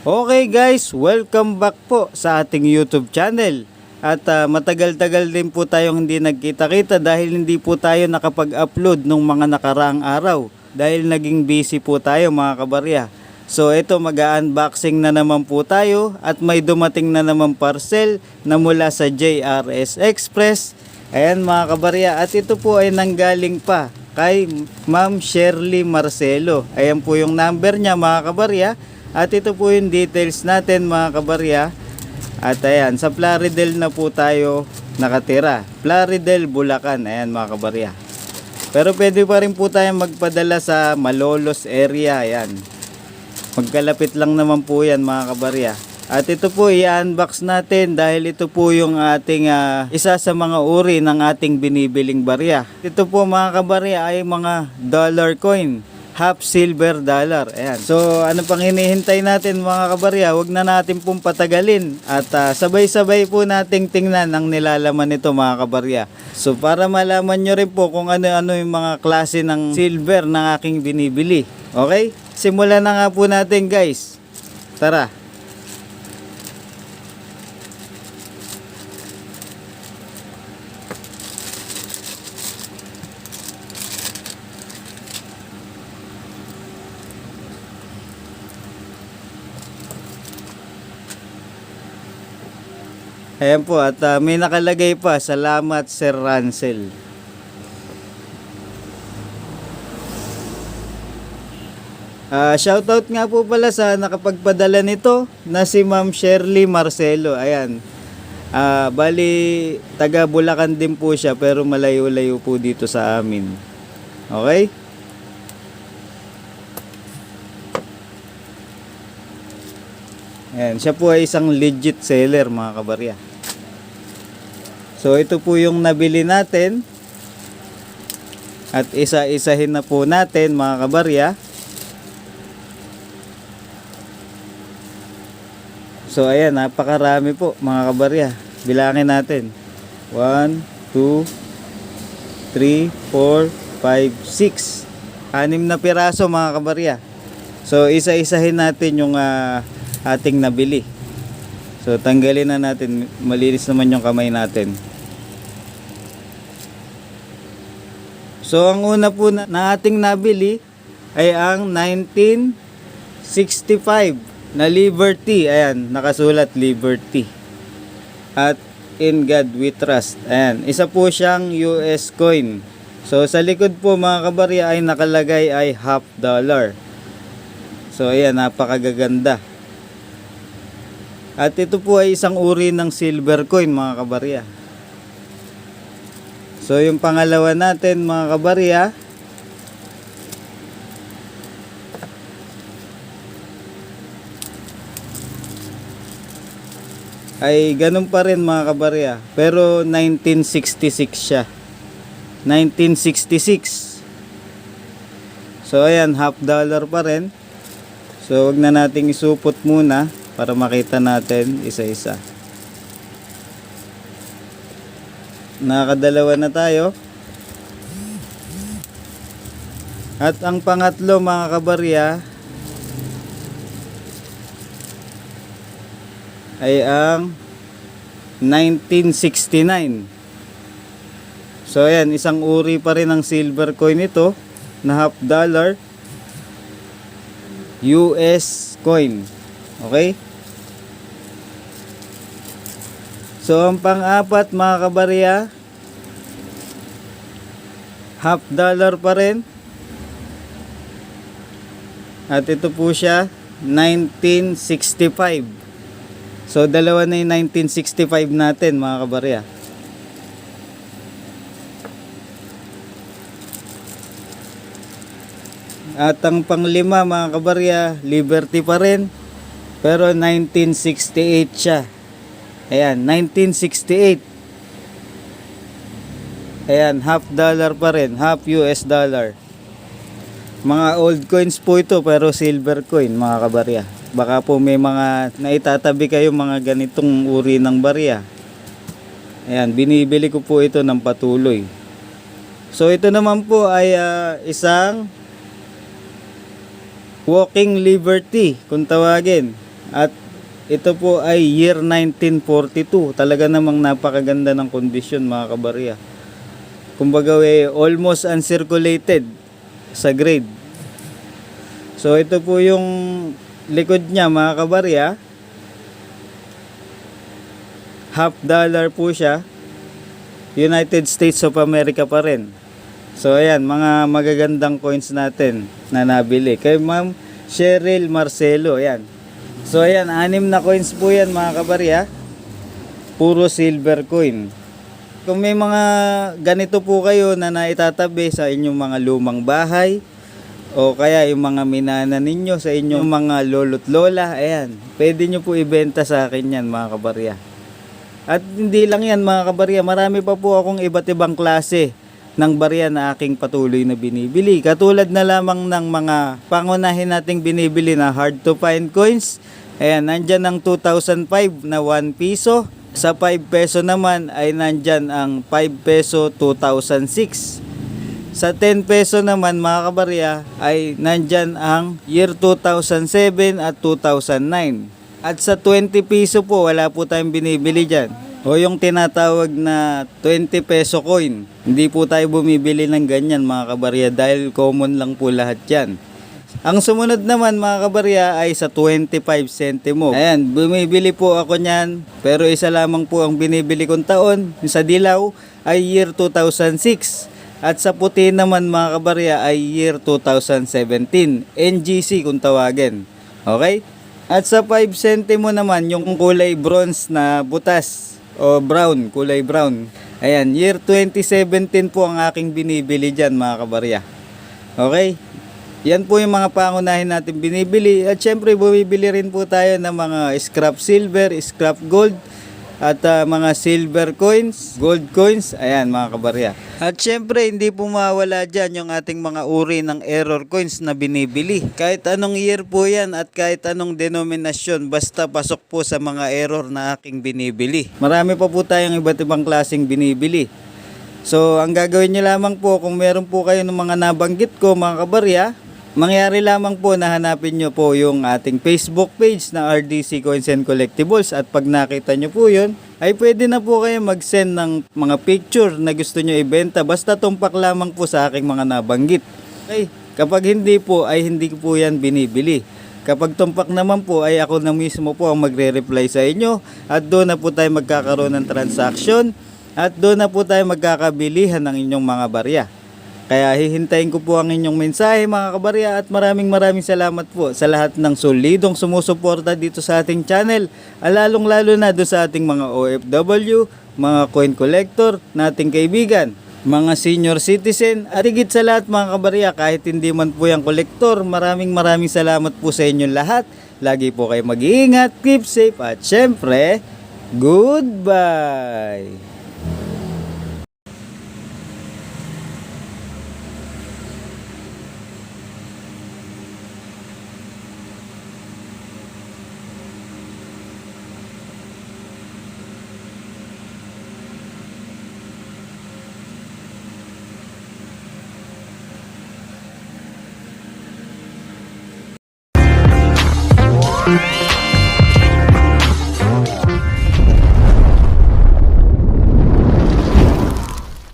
Okay guys, welcome back po sa ating YouTube channel. At ah, matagal-tagal din po tayong hindi nagkita-kita dahil hindi po tayo nakapag-upload nung mga nakaraang araw. Dahil naging busy po tayo mga kabarya. So ito mag-unboxing na naman po tayo at may dumating na naman parcel na mula sa JRS Express. Ayan mga kabarya at ito po ay nanggaling pa kay Ma'am Shirley Marcelo. Ayan po yung number niya mga kabarya. At ito po yung details natin mga kabarya. At ayan, sa Plaridel na po tayo nakatira. Plaridel, Bulacan. Ayan mga kabarya. Pero pwede pa rin po tayong magpadala sa Malolos area. Ayan. Magkalapit lang naman po yan mga kabarya. At ito po i-unbox natin dahil ito po yung ating ah, isa sa mga uri ng ating binibiling barya. Ito po mga kabarya ay mga dollar coin. Half silver dollar. Ayan. So ano pang hinihintay natin mga kabarya? Huwag na natin pong patagalin. At ah, sabay-sabay po nating tingnan ang nilalaman nito mga kabarya. So para malaman nyo rin po kung ano-ano yung mga klase ng silver ng aking binibili. Okay? Simulan na nga po natin guys. Tara. Ayan po at ah, may nakalagay pa, salamat Sir Ransel. Ah, shoutout nga po pala sa nakapagpadala nito na si Ma'am Shirley Marcelo. Ayan. Ah, bali taga Bulacan din po siya pero malayo-layo po dito sa amin. Okay? Ayan, siya po ay isang legit seller mga kabarya. So ito po yung nabili natin. At isa-isahin na po natin mga kabarya. So ayan, napakarami po mga kabarya. Bilangin natin. 1, 2, 3, 4, 5, 6. Anim na piraso mga kabarya. So isa-isahin natin yung ah, ating nabili. So tanggalin na natin. Malinis naman yung kamay natin. So ang una po na, na ating nabili ay ang 1965 na Liberty. Ayan, nakasulat Liberty. At In God We Trust. Ayan, isa po siyang US coin. So sa likod po mga kabarya ay nakalagay ay half dollar. So ayan, napakagaganda. At ito po ay isang uri ng silver coin mga kabarya. So yung pangalawa natin mga kabarya ay ganun pa rin mga kabarya. Pero 1966 siya. 1966. So ayan, half dollar pa rin. So wag na nating isupot muna para makita natin isa-isa. Nakadalawa na tayo. At ang pangatlo mga kabarya ay ang 1969. So ayan, isang uri pa rin ng silver coin ito na half dollar US coin. Okay? So ang pang-apat mga kabarya half dollar pa rin. At ito po siya 1965. So dalawa na yung 1965 natin mga kabarya. At ang panglima mga kabarya, Liberty pa rin. Pero 1968 siya. Ayan, 1968. Ayan, half dollar pa rin, half US dollar. Mga old coins po ito pero silver coin mga kabarya. Baka po may mga naitatabi kayo mga ganitong uri ng barya. Ayan, binibili ko po ito ng patuloy. So ito naman po ay ah, isang walking liberty kung tawagin. At ito po ay year 1942. Talaga namang napakaganda ng kondisyon mga kabarya. Kumbaga eh, almost uncirculated sa grade. So ito po yung likod niya mga kabarya. Half dollar po siya. United States of America pa rin. So ayan, mga magagandang coins natin na nabili. Kay Ma'am Cheryl Marcelo, ayan. So ayan, anim na coins po yan mga kabarya. Puro silver coin. Kung may mga ganito po kayo na naitatabi sa inyong mga lumang bahay, o kaya yung mga minana ninyo sa inyong mga lolo't lola, ayan, pwede nyo po ibenta sa akin yan mga kabarya. At hindi lang yan mga kabarya, marami pa po akong iba't ibang klase ng barya na aking patuloy na binibili. Katulad na lamang ng mga pangunahin nating binibili na hard to find coins. Ayan, nandyan ang 2005 na 1 piso. Sa 5 peso naman ay nandyan ang 5 peso 2006. Sa 10 peso naman mga kabarya ay nandyan ang year 2007 at 2009. At sa 20 piso po wala po tayong binibili dyan. O yung tinatawag na 20 peso coin. Hindi po tayo bumibili ng ganyan mga kabarya dahil common lang po lahat yan. Ang sumunod naman mga kabarya ay sa 25 centimo. Ayan, bumibili po ako niyan. Pero isa lamang po ang binibili kong taon. Sa dilaw ay year 2006. At sa puti naman mga kabarya ay year 2017. NGC kung tawagin. Okay? At sa 5 centimo naman yung kulay bronze na butas o brown, kulay brown. Ayan, year 2017 po ang aking binibili dyan mga kabarya. Okay? Yan po yung mga pangunahin natin binibili. At syempre, bumibili rin po tayo ng mga scrap silver, scrap gold, at ah, mga silver coins, gold coins. Ayan mga kabarya. At syempre, hindi po mawala dyan yung ating mga uri ng error coins na binibili. Kahit anong year po yan at kahit anong denominasyon, basta pasok po sa mga error na aking binibili. Marami pa po tayong iba't ibang klaseng binibili. So, ang gagawin nyo lamang po, kung meron po kayo ng mga nabanggit ko, mga kabarya, mangyari lamang po na hanapin nyo po yung ating Facebook page na RDC Coins and Collectibles at pag nakita nyo po yun, ay pwede na po kayo mag-send ng mga picture na gusto nyo ibenta basta tumpak lamang po sa aking mga nabanggit. Okay, kapag hindi po ay hindi po yan binibili. Kapag tumpak naman po ay ako na mismo po ang magre-reply sa inyo at doon na po tayo magkakaroon ng transaction at doon na po tayo magkakabilihan ng inyong mga barya. Kaya hihintayin ko po ang inyong mensahe mga kabarya at maraming maraming salamat po sa lahat ng solidong sumusuporta dito sa ating channel. Alalong lalo na doon sa ating mga OFW, mga coin collector, nating kaibigan, mga senior citizen at higit sa lahat mga kabarya kahit hindi man po yung kolektor, maraming maraming salamat po sa inyong lahat. Lagi po kayo mag-iingat, keep safe at syempre, goodbye!